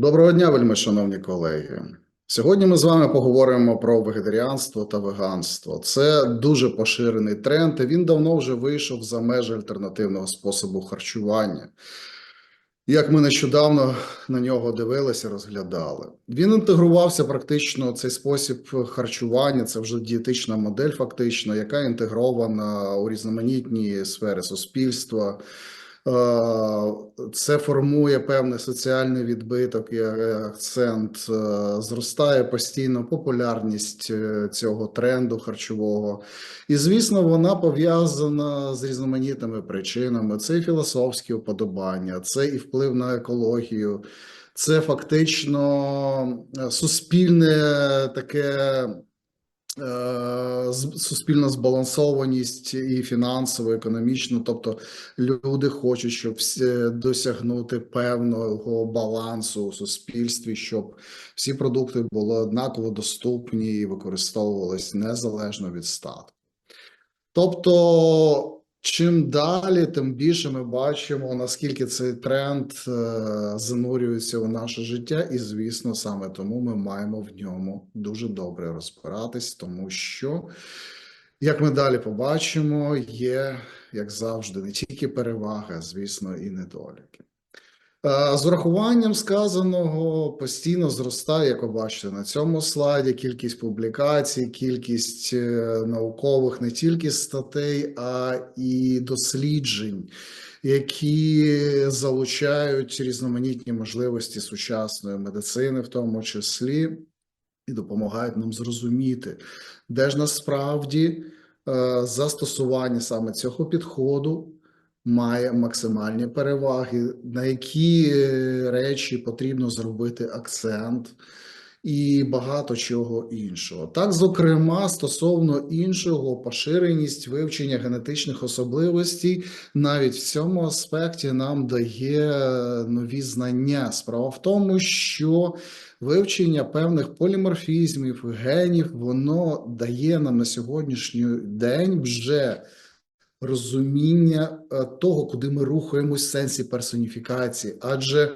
Доброго дня, вельми шановні колеги. Сьогодні ми з вами поговоримо про вегетаріанство та веганство. Це дуже поширений тренд, і він давно вже вийшов за межі альтернативного способу харчування. Як ми нещодавно на нього дивилися, розглядали. Він інтегрувався практично цей спосіб харчування, це вже дієтична модель, фактично, яка інтегрована у різноманітні сфери суспільства. Е, Це формує певний соціальний відбиток і акцент. Е, Зростає постійно популярність е, цього тренду харчового. І, звісно, вона пов'язана з різноманітними причинами. Це і філософські уподобання, це і вплив на екологію, це фактично суспільне таке. Е, Суспільна збалансованість і фінансово, економічно, тобто люди хочуть, щоб всі досягнути певного балансу у суспільстві, щоб всі продукти були однаково доступні і використовувались незалежно від статку. Тобто, чим далі, тим більше ми бачимо, наскільки цей тренд е, занурюється у наше життя, і звісно, саме тому ми маємо в ньому дуже добре розбиратись, тому що, як ми далі побачимо, є, як завжди, не тільки переваги, а звісно, і недоліки. Е, З урахуванням сказаного постійно зростає, як ви бачите на цьому слайді, кількість публікацій, кількість е, наукових не тільки статей, а і досліджень, які залучають різноманітні можливості сучасної медицини, в тому числі, і допомагають нам зрозуміти, де ж насправді е, застосування саме цього підходу має максимальні переваги, на які е, речі потрібно зробити акцент, і багато чого іншого. Так, зокрема, стосовно іншого, поширеність вивчення генетичних особливостей навіть в цьому аспекті нам дає нові знання. Справа в тому, що вивчення певних поліморфізмів, генів, воно дає нам на сьогоднішній день вже розуміння е, того, куди ми рухаємось в сенсі персоніфікації, адже е,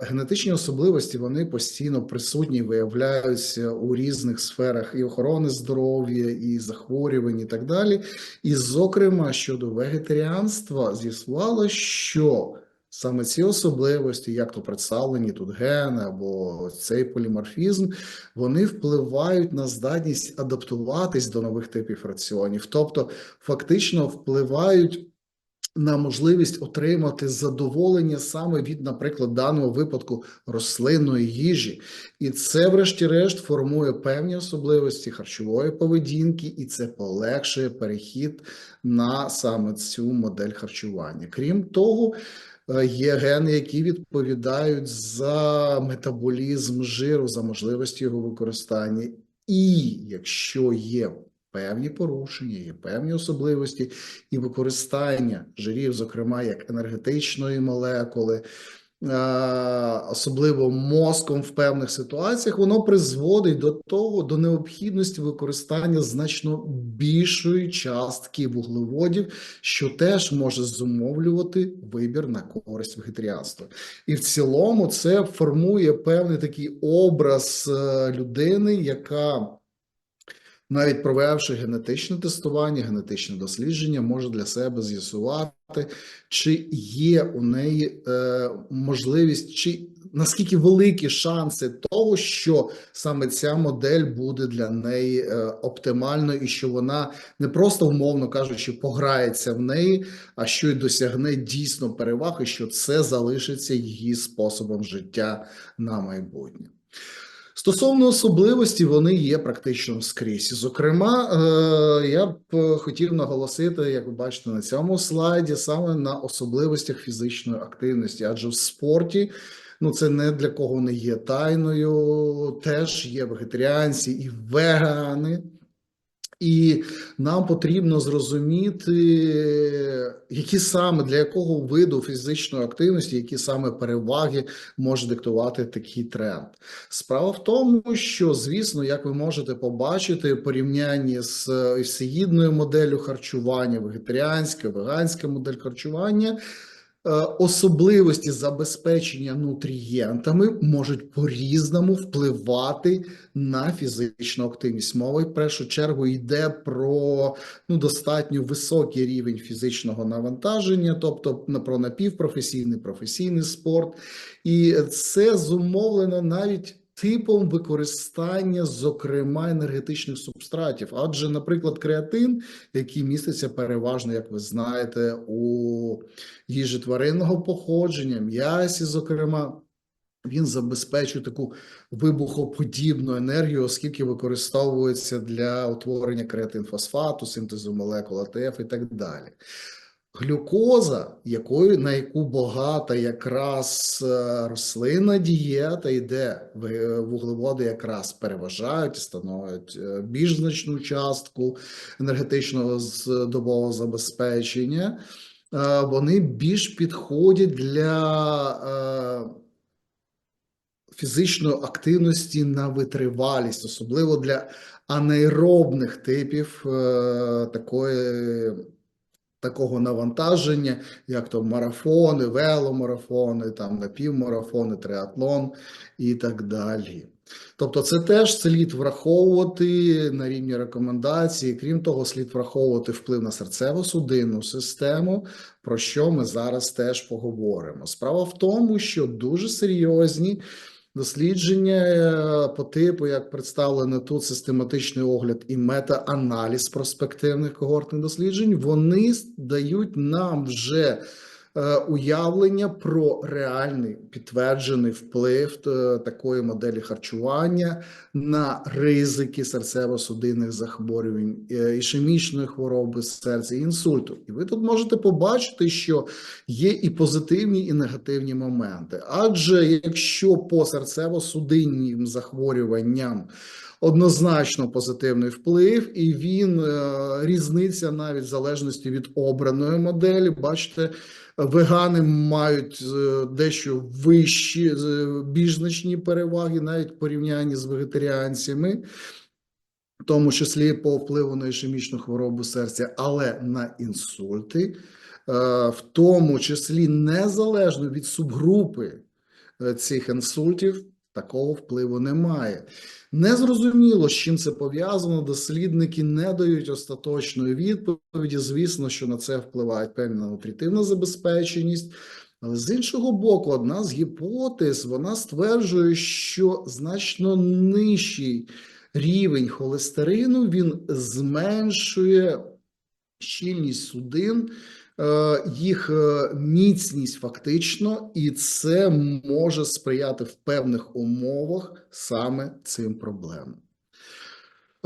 генетичні особливості вони постійно присутні, виявляються у різних сферах і охорони здоров'я, і захворювань, і так далі. І, зокрема, щодо вегетаріанства, з'ясувало, що саме ці особливості, як то представлені тут гени або цей поліморфізм, вони впливають на здатність адаптуватись до нових типів раціонів, тобто фактично впливають на можливість отримати задоволення саме від, наприклад, даного випадку рослинної їжі, і це, врешті-решт, формує певні особливості харчової поведінки, і це полегшує перехід на саме цю модель харчування. Крім того. Е, Є гени, які відповідають за метаболізм жиру, за можливості його використання. І якщо є певні порушення, є певні особливості і використання жирів, зокрема як енергетичної молекули, особливо мозком в певних ситуаціях, воно призводить до того, до необхідності використання значно більшої частки вуглеводів, що теж може зумовлювати вибір на користь вегетаріанства. І в цілому це формує певний такий образ е, людини, яка навіть провівши генетичне тестування, генетичне дослідження, може для себе з'ясувати, чи є у неї е, можливість, чи наскільки великі шанси того, що саме ця модель буде для неї е, оптимальною, і що вона не просто, умовно кажучи, пограється в неї, а що й досягне дійсно переваг, і що це залишиться її способом життя на майбутнє. Стосовно особливості, вони є практично скрізь. Зокрема, е, я б е, хотів наголосити, як ви бачите на цьому слайді, саме на особливостях фізичної активності, адже в спорті. Ну, це не для кого не є тайною. Теж є вегетаріанці і вегани, і нам потрібно зрозуміти, які саме для якого виду фізичної активності, які саме переваги може диктувати такий тренд. Справа в тому, що звісно, як ви можете побачити, в порівнянні з всеїдною моделлю харчування, вегетаріанська, веганська модель харчування. Особливості забезпечення нутрієнтами можуть по-різному впливати на фізичну активність. Мова в першу чергу йде про ну, достатньо високий рівень фізичного навантаження, тобто про напівпрофесійний, професійний спорт. І це зумовлено навіть типом використання, зокрема, енергетичних субстратів. Адже, наприклад, креатин, який міститься переважно, як ви знаєте, у їжі тваринного походження, м'ясі, зокрема. Він забезпечує таку вибухоподібну енергію, оскільки використовується для утворення креатинфосфату, синтезу молекул АТФ і так далі. Глюкоза, якою на яку багата якраз е, рослинна дієта, і де вуглеводи якраз переважають і становлять е, більш значну частку енергетичного добового забезпечення, е, вони більш підходять для е, фізичної активності на витривалість, особливо для анаеробних типів е, такої, такого навантаження, як то марафони, веломарафони, там напівмарафони, триатлон і так далі. Тобто, це теж слід враховувати на рівні рекомендацій. Крім того, слід враховувати вплив на серцево-судинну систему, про що ми зараз теж поговоримо. Справа в тому, що дуже серйозні дослідження е, по типу, як представлено тут систематичний огляд і мета-аналіз проспективних когортних досліджень, вони дають нам вже уявлення про реальний підтверджений вплив е, такої моделі харчування на ризики серцево-судинних захворювань, е, ішемічної хвороби серця, інсульту. І ви тут можете побачити, що є і позитивні, і негативні моменти. Адже якщо по серцево-судинним захворюванням однозначно позитивний вплив, і він е, різниця навіть в залежності від обраної моделі, бачите. Вегани мають е, дещо вищі, більш значні переваги, навіть в порівнянні з вегетаріанцями, в тому числі по впливу на ішемічну хворобу серця, але на інсульти, е, в тому числі незалежно від субгрупи е, цих інсультів, такого впливу немає. Незрозуміло, з чим це пов'язано. Дослідники не дають остаточної відповіді. Звісно, що на це впливає певна нутритивна забезпеченість. Але з іншого боку, одна з гіпотез вона стверджує, що значно нижчий рівень холестерину він зменшує щільність судин, їх е, міцність фактично, і це може сприяти в певних умовах саме цим проблемам.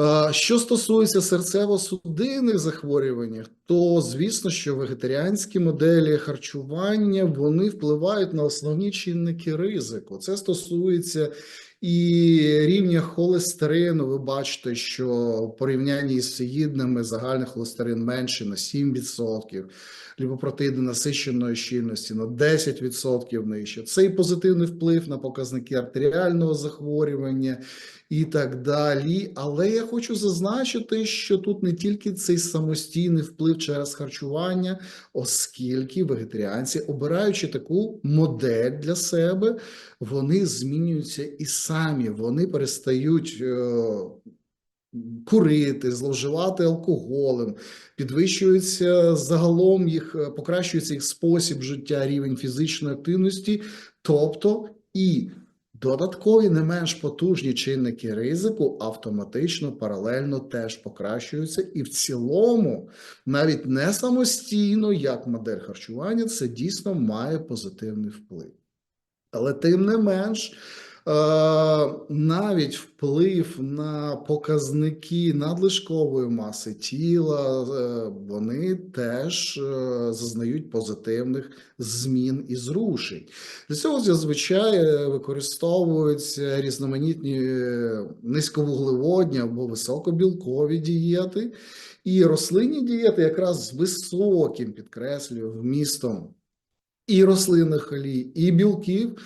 Е, Що стосується серцево-судинних захворювань, то звісно, що вегетаріанські моделі харчування вони впливають на основні чинники ризику. Це стосується і рівня холестерину. Ви бачите, що в порівнянні з сеїдними загальний холестерин менше на 7%, ліпопротеїди насиченої щільності на 10% нижче. Це і позитивний вплив на показники артеріального захворювання і так далі. Але я хочу зазначити, що тут не тільки цей самостійний вплив через харчування, оскільки вегетаріанці, обираючи таку модель для себе, вони змінюються і самі. Вони перестають. Курити, зловживати алкоголем, підвищується загалом їх, е, покращується їх спосіб життя, рівень фізичної активності, тобто і Додаткові не менш потужні чинники ризику автоматично паралельно теж покращуються, і в цілому, навіть не самостійно, як модель харчування, це дійсно має позитивний вплив. Але тим не менш, навіть вплив на показники надлишкової маси тіла, е, вони теж е, зазнають позитивних змін і зрушень. Для цього зазвичай е, використовуються різноманітні е, низьковуглеводні або високобілкові дієти, і рослинні дієти якраз з високим, підкреслюю, вмістом і рослинних олій, і білків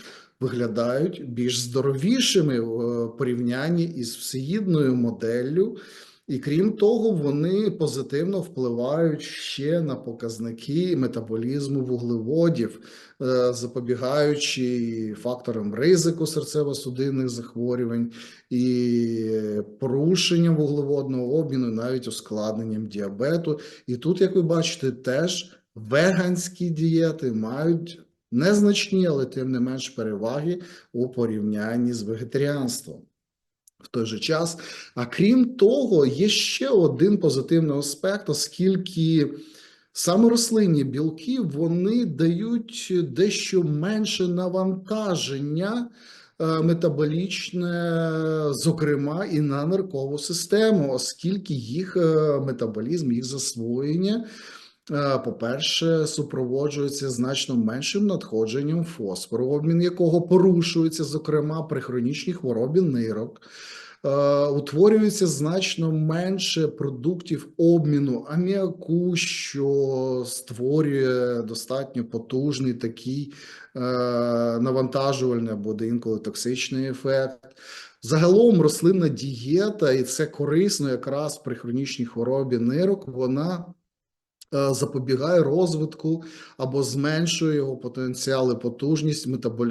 виглядають більш здоровішими в е, порівнянні із всеїдною моделлю, І крім того, вони позитивно впливають ще на показники метаболізму вуглеводів, е, запобігаючи факторам ризику серцево-судинних захворювань і порушенням вуглеводного обміну, навіть ускладненням діабету. І тут, як ви бачите, теж веганські дієти мають незначні, але тим не менш переваги у порівнянні з вегетаріанством. В той же час, а крім того, є ще один позитивний аспект, оскільки саме рослинні білки вони дають дещо менше навантаження е, метаболічне, зокрема і на ниркову систему, оскільки їх е, метаболізм, їх засвоєння. Е, По-перше, супроводжується значно меншим надходженням фосфору, обмін якого порушується, зокрема при хронічній хворобі нирок. Е, Утворюється значно менше продуктів обміну аміаку, що створює достатньо потужний такий е, навантажувальний або інколи токсичний ефект. Загалом рослинна дієта, і це корисно якраз при хронічній хворобі нирок, вона запобігає розвитку або зменшує його потенціал і потужність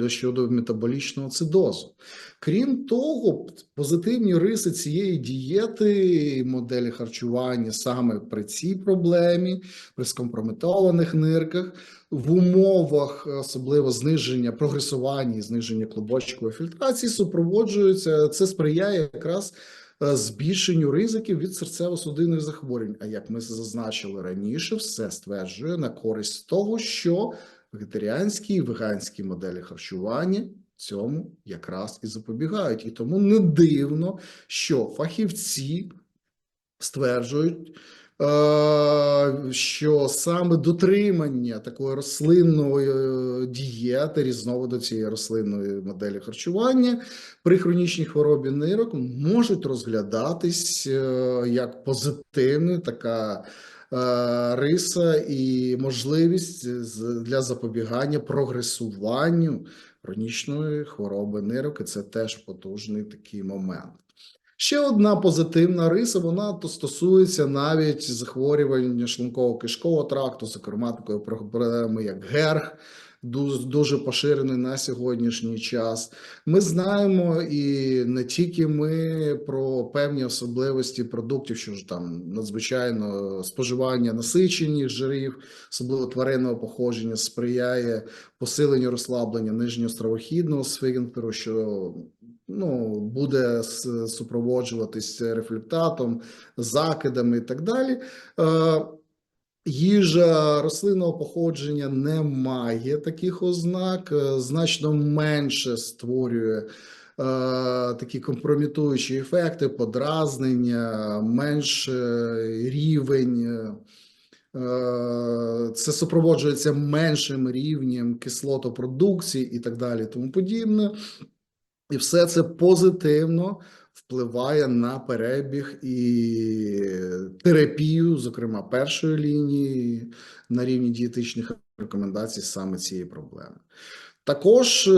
щодо метаболічного цидозу. Крім того, позитивні риси цієї дієти, моделі харчування саме при цій проблемі, при скомпрометованих нирках, в умовах особливо зниження прогресування і зниження клубочкової фільтрації супроводжуються. Це сприяє якраз е, збільшенню ризиків від серцево-судинних захворювань. А як ми зазначили раніше, все стверджує на користь того, що вегетаріанські і веганські моделі харчування цьому якраз і запобігають. І тому не дивно, що фахівці стверджують, е, що саме дотримання такої рослинної е, дієти, різновиду цієї рослинної моделі харчування при хронічній хворобі нирок можуть розглядатись е, як позитивна така е, риса і можливість для запобігання прогресуванню хронічної хвороби нирок, і це теж потужний такий момент. Ще одна позитивна риса, вона то стосується навіть захворювання шлунково-кишкового тракту, зокрема такої проблеми, як ГЕРГ, дуже поширений на сьогоднішній час. Ми знаємо і не тільки ми про певні особливості продуктів, що ж там надзвичайно споживання насичених жирів, особливо тваринного походження, сприяє посиленню розслаблення нижнього стравохідного сфінктеру, що ну, буде супроводжуватись рефлюктатом, закидами і так далі. Е, Їжа рослинного походження не має таких ознак, е, значно менше створює е, такі компрометуючі ефекти, подразнення, менше рівень. Це супроводжується меншим рівнем кислотопродукції і так далі, тому подібне. І все це позитивно впливає на перебіг і терапію, зокрема першої лінії на рівні дієтичних рекомендацій саме цієї проблеми. Також е,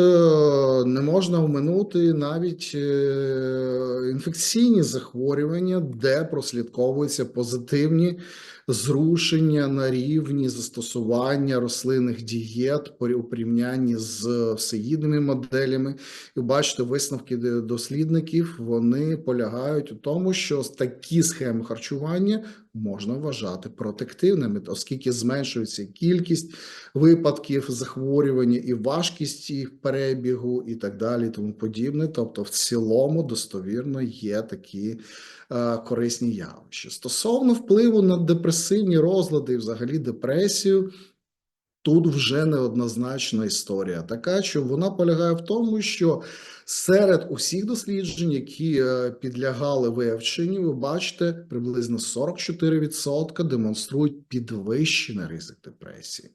не можна оминути навіть е, інфекційні захворювання, де прослідковуються позитивні зрушення на рівні застосування рослинних дієт у порівнянні з всеїдними моделями. І бачите, висновки дослідників вони полягають у тому, що такі схеми харчування можна вважати протективними, оскільки зменшується кількість випадків захворювання і важкість їх перебігу, і так далі, тому подібне. Тобто, в цілому достовірно є такі е, корисні явища. Стосовно впливу на депресивні розлади і взагалі депресію. Тут вже неоднозначна історія така, що вона полягає в тому, що серед усіх досліджень, які е, підлягали вивченню, ви бачите, приблизно 44% демонструють підвищений ризик депресії.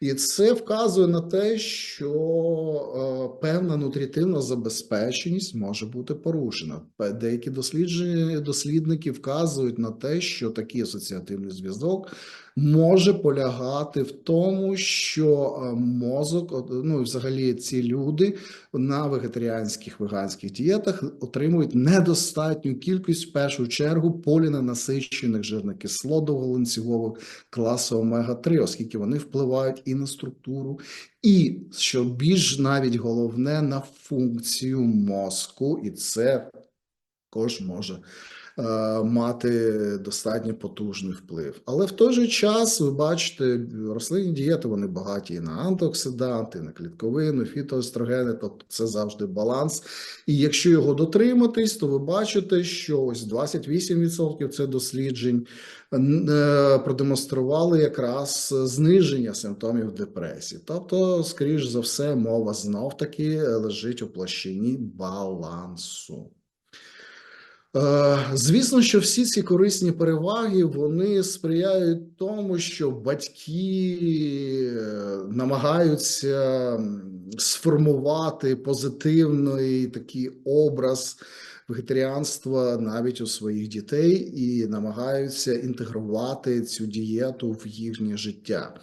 І це вказує на те, що е, певна нутрітивна забезпеченість може бути порушена. Деякі дослідження дослідники вказують на те, що такий асоціативний зв'язок може полягати в тому, що е, мозок, ну і взагалі ці люди на вегетаріанських веганських дієтах отримують недостатню кількість в першу чергу поліненасичених жирних кислот довголанцюгових класу омега-3, оскільки вони впливають і на структуру, і що більш навіть головне на функцію мозку, і це також може мати достатньо потужний вплив. Але в той же час ви бачите, рослинні дієти вони багаті і на антиоксиданти, і на клітковину, фітоестрогени, тобто це завжди баланс. І якщо його дотриматись, то ви бачите, що ось 28% це досліджень е, продемонстрували якраз зниження симптомів депресії. Тобто, скоріш за все, мова знов таки лежить у площині балансу. Е, Звісно, що всі ці корисні переваги вони сприяють тому, що батьки е, намагаються сформувати позитивний такий образ вегетаріанства навіть у своїх дітей і намагаються інтегрувати цю дієту в їхнє життя.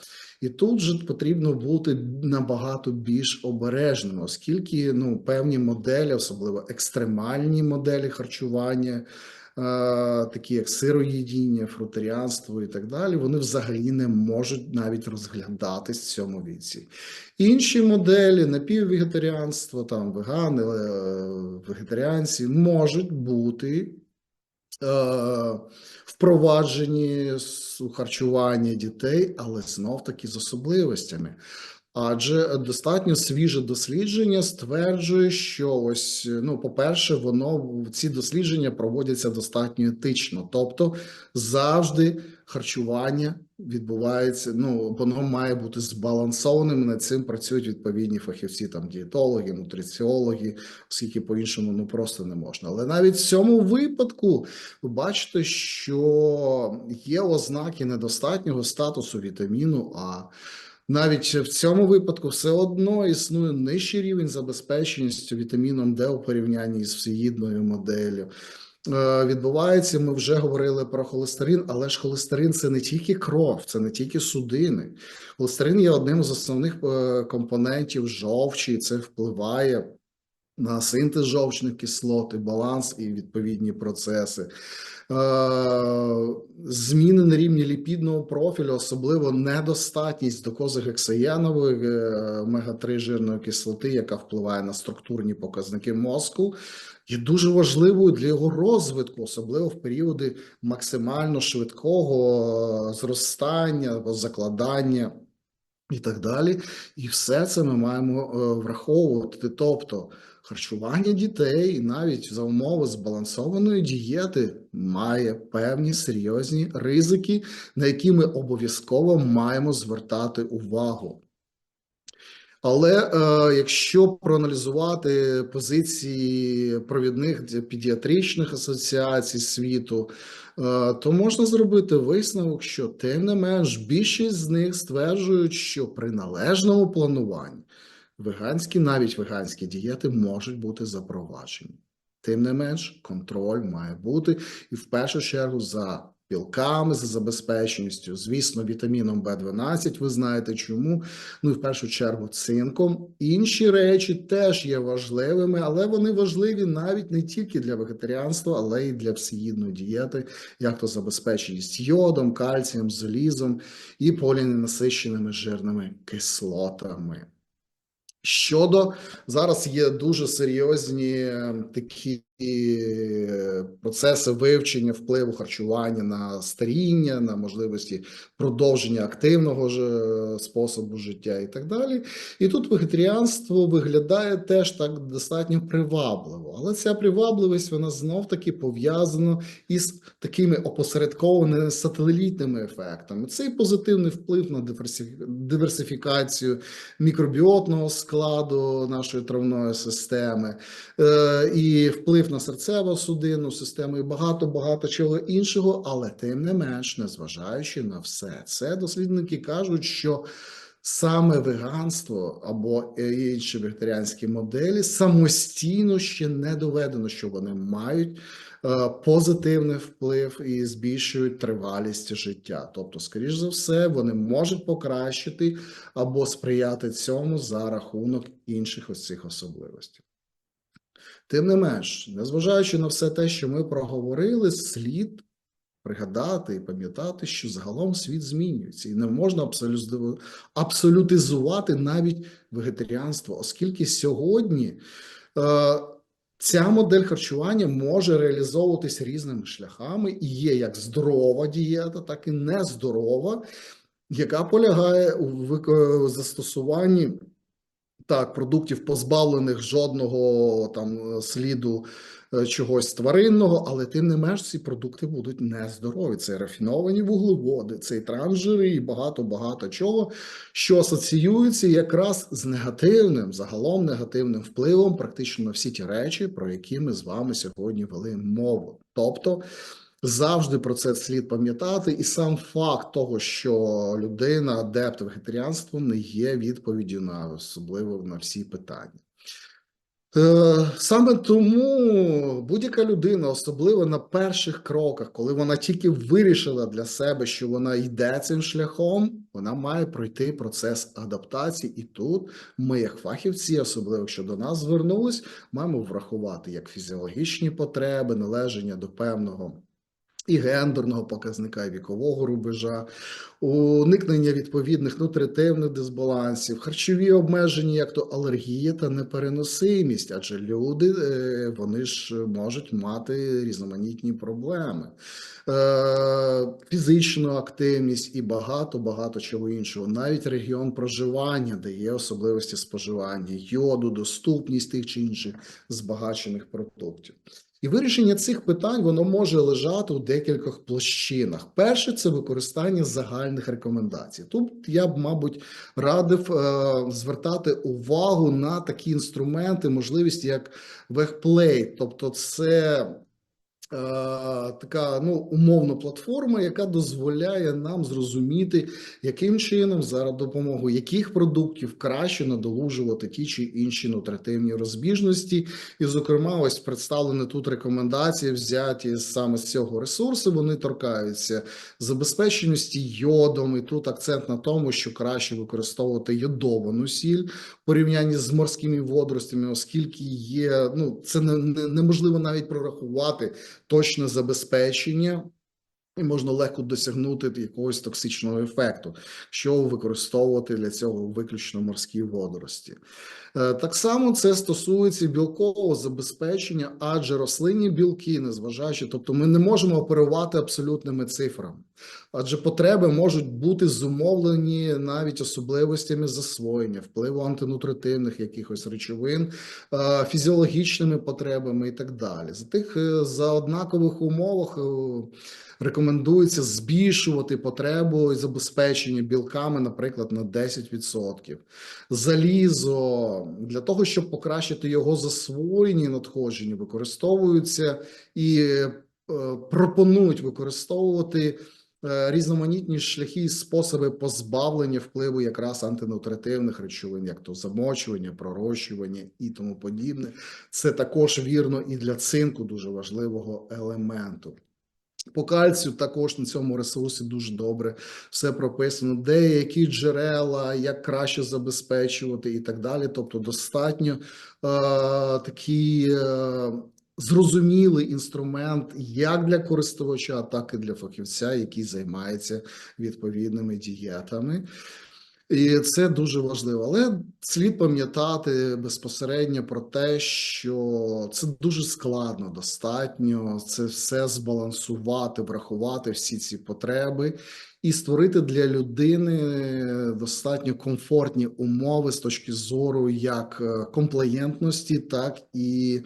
І тут же потрібно бути набагато більш обережним, оскільки ну певні моделі, особливо екстремальні моделі харчування, такі як сироїдіння, фрутаріанство і так далі, вони взагалі не можуть навіть розглядатись в цьому віці. Інші моделі напіввегетаріанство, там вегани, е, вегетаріанці можуть бути е, впроваджені у харчування дітей, але знов таки з особливостями. Адже достатньо свіже дослідження стверджує, що ось ну, по-перше, воно ці дослідження проводяться достатньо етично, тобто завжди харчування відбувається. Ну воно має бути збалансованим. Над цим працюють відповідні фахівці, там дієтологи, нутриціологи, оскільки по-іншому ну просто не можна. Але навіть в цьому випадку ви бачите, що є ознаки недостатнього статусу вітаміну А. Навіть в цьому випадку все одно існує нижчий рівень забезпеченості вітаміном Д у порівнянні з всеїдною моделлю. Е, Відбувається, ми вже говорили про холестерин, але ж холестерин це не тільки кров, це не тільки судини. Холестерин є одним з основних е, компонентів жовчі, і це впливає на синтез жовчних кислот, і баланс і відповідні процеси. Е, Зміни на рівні ліпідного профілю, особливо недостатність докозагексаєнової е, омега-3 жирної кислоти, яка впливає на структурні показники мозку, є дуже важливою для його розвитку, особливо в періоди максимально швидкого е, зростання або закладання і так далі. І все це ми маємо враховувати. Тобто харчування дітей, навіть за умови збалансованої дієти, має певні серйозні ризики, на які ми обов'язково маємо звертати увагу. Але е, якщо проаналізувати позиції провідних педіатричних асоціацій світу, е, то можна зробити висновок, що тим не менш більшість з них стверджують, що при належному плануванні веганські, навіть веганські дієти можуть бути запроваджені. Тим не менш, контроль має бути і в першу чергу за білками, за забезпеченістю, звісно, вітаміном В12, ви знаєте чому. Ну і в першу чергу цинком. Інші речі теж є важливими, але вони важливі навіть не тільки для вегетаріанства, але й для всеїдної дієти, як то забезпеченість йодом, кальцієм, залізом і поліненасиченими жирними кислотами. Щодо зараз є дуже серйозні е, такі е, процеси вивчення впливу харчування на старіння, на можливості продовження активного ж е, способу життя і так далі. І тут вегетаріанство виглядає теж так достатньо привабливо, але ця привабливість вона знов таки пов'язана із такими опосередкованими сателітними ефектами. Цей позитивний вплив на диверсифікацію мікробіотного складу нашої травної системи, е, і вплив на серцево-судинну систему, і багато багато чого іншого, але тим не менш, незважаючи на все це, дослідники кажуть, що Саме веганство або інші вегетаріанські моделі самостійно ще не доведено, що вони мають е, позитивний вплив і збільшують тривалість життя. Тобто, скоріш за все, вони можуть покращити або сприяти цьому за рахунок інших ось цих особливостей. Тим не менш, незважаючи на все те, що ми проговорили, слід пригадати і пам'ятати, що загалом світ змінюється, і не можна абсолютизувати навіть вегетаріанство, оскільки сьогодні е, ця модель харчування може реалізовуватись різними шляхами, і є як здорова дієта, так і нездорова, яка полягає у вик- застосуванні так, продуктів, позбавлених жодного там сліду е, чогось тваринного, але тим не менш ці продукти будуть нездорові. Це рафіновані вуглеводи, це і трансжири, і багато багато чого, що асоціюється якраз з негативним, загалом негативним впливом, практично на всі ті речі, про які ми з вами сьогодні вели мову. Тобто. Завжди про це слід пам'ятати, і сам факт того, що людина, адепт вегетаріанства, не є відповіддю на особливо на всі питання. Е, Саме тому будь-яка людина, особливо на перших кроках, коли вона тільки вирішила для себе, що вона йде цим шляхом, вона має пройти процес адаптації. І тут ми, як фахівці, особливо якщо до нас звернулись, маємо врахувати як фізіологічні потреби, належення до певного. І гендерного показника, і вікового рубежа, уникнення відповідних нутритивних дисбалансів, харчові обмеження, як то алергія та непереносимість, адже люди е, вони ж можуть мати різноманітні проблеми, Е, фізичну активність і багато багато чого іншого. Навіть регіон проживання, де є особливості споживання, йоду, доступність тих чи інших збагачених продуктів. І вирішення цих питань воно може лежати у декількох площинах. Перше це використання загальних рекомендацій. Тут я б, мабуть, радив е, звертати увагу на такі інструменти, можливість як вехплей, тобто це. Е, Така ну умовна платформа, яка дозволяє нам зрозуміти, яким чином за допомогою яких продуктів краще надолужувати ті чи інші нутритивні розбіжності, і, зокрема, ось представлені тут рекомендації, взяті саме з цього ресурсу. Вони торкаються забезпеченості йодом. І тут акцент на тому, що краще використовувати йодовану сіль в порівнянні з морськими водоростями, оскільки є ну це не, неможливо навіть прорахувати точне забезпечення. І можна легко досягнути якогось токсичного ефекту, що використовувати для цього виключно морські водорості. Е, Так само це стосується білкового забезпечення, адже рослинні білки, незважаючи, тобто ми не можемо оперувати абсолютними цифрами, адже потреби можуть бути зумовлені навіть особливостями засвоєння, впливу антинутритивних якихось речовин, е, фізіологічними потребами і так далі. За тих е, за однакових умовах. Рекомендується збільшувати потребу і забезпечення білками, наприклад, на 10%. Залізо для того, щоб покращити його засвоєння і надходження, використовуються і е, пропонують використовувати е, різноманітні шляхи і способи позбавлення впливу якраз антинутритивних речовин, як то замочування, пророщування і тому подібне. Це також вірно і для цинку дуже важливого елементу. По кальцію також на цьому ресурсі дуже добре все прописано, де які джерела, як краще забезпечувати і так далі. Тобто, достатньо е, такий е, зрозумілий інструмент як для користувача, так і для фахівця, який займається відповідними дієтами. І це дуже важливо, але слід пам'ятати безпосередньо про те, що це дуже складно, достатньо це все збалансувати, врахувати всі ці потреби і створити для людини достатньо комфортні умови з точки зору як е, комплаєнтності, так і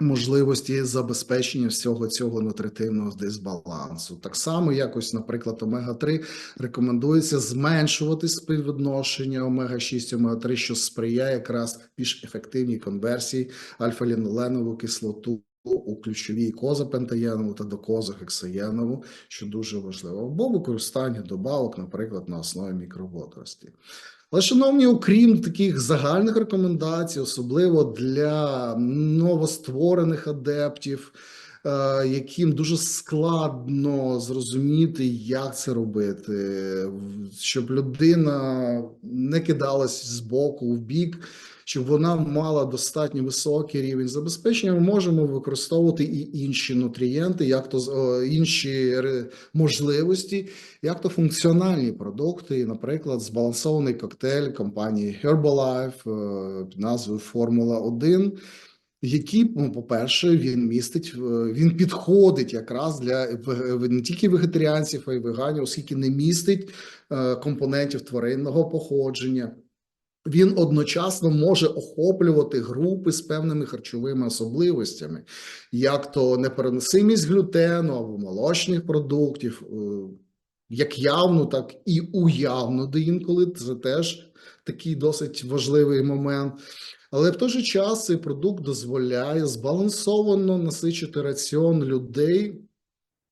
можливості забезпечення всього цього нутритивного дисбалансу. Так само, якось, наприклад, омега-3 рекомендується зменшувати співвідношення омега-6, омега-3, що сприяє якраз більш ефективній конверсії альфа-ліноленову кислоту у ключовій козапентаєнову та докозахексаєнову, що дуже важливо, або використання добавок, наприклад, на основі мікроводорості. Але, шановні, окрім таких загальних рекомендацій, особливо для новостворених адептів, е, яким дуже складно зрозуміти, як це робити, щоб людина не кидалась з боку в бік, щоб вона мала достатньо високий рівень забезпечення, ми можемо використовувати і інші нутрієнти, як то інші можливості, як то функціональні продукти, наприклад, збалансований коктейль компанії Herbalife е, під назвою Формула 1 який, ну, по-перше, він містить, е, він підходить якраз для не тільки вегетаріанців, а й веганів, оскільки не містить е, компонентів тваринного походження. Він одночасно може охоплювати групи з певними харчовими особливостями, як то непереносимість глютену або молочних продуктів, е, як явну, так і уявну інколи. Це теж такий досить важливий момент. Але в той же час цей продукт дозволяє збалансовано насичити раціон людей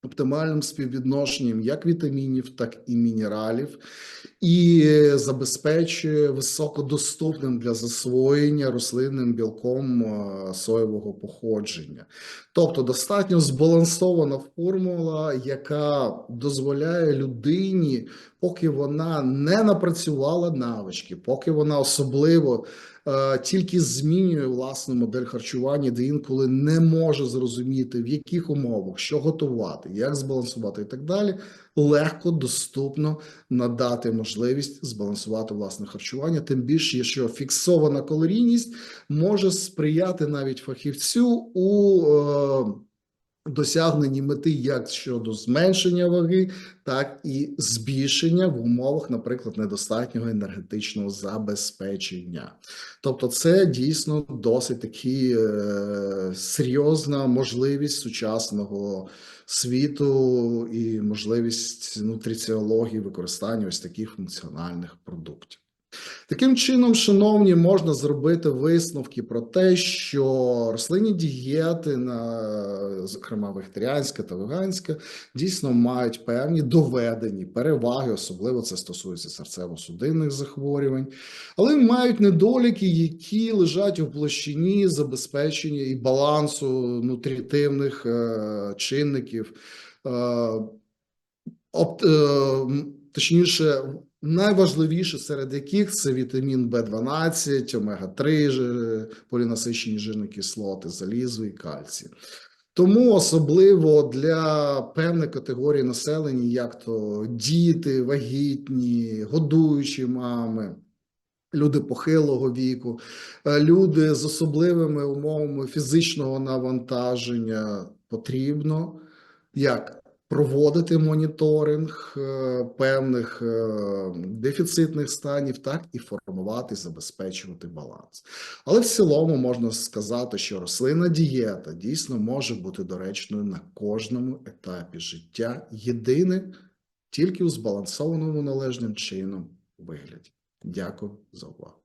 оптимальним співвідношенням як вітамінів, так і мінералів, і забезпечує високодоступним для засвоєння рослинним білком е, соєвого походження. Тобто достатньо збалансована формула, яка дозволяє людині, поки вона не напрацювала навички, поки вона особливо тільки змінює власну модель харчування, де інколи не може зрозуміти, в яких умовах, що готувати, як збалансувати і так далі, легко, доступно надати можливість збалансувати власне харчування. Тим більше, що фіксована калорійність може сприяти навіть фахівцю у е, досягненні мети як щодо зменшення ваги, так і збільшення в умовах, наприклад, недостатнього енергетичного забезпечення. Тобто, це дійсно досить таки е, серйозна можливість сучасного світу і можливість нутриціології використання ось таких функціональних продуктів. Таким чином, шановні, можна зробити висновки про те, що рослинні дієти, на зокрема вегетаріанська та веганська, дійсно мають певні доведені переваги, особливо це стосується серцево-судинних захворювань, але мають недоліки, які лежать у площині забезпечення і балансу нутрітивних е, чинників. Е, е, точніше, найважливіше серед яких це вітамін В12, омега-3, полінасичені жирні кислоти, залізо і кальцій. Тому особливо для певних категорій населення, як то діти, вагітні, годуючі мами, люди похилого віку, е, люди з особливими умовами фізичного навантаження потрібно як проводити моніторинг е, певних е, дефіцитних станів, так і формувати, забезпечувати баланс. Але в цілому можна сказати, що рослинна дієта дійсно може бути доречною на кожному етапі життя. Єдине тільки у збалансованому належним чином вигляді. Дякую за увагу.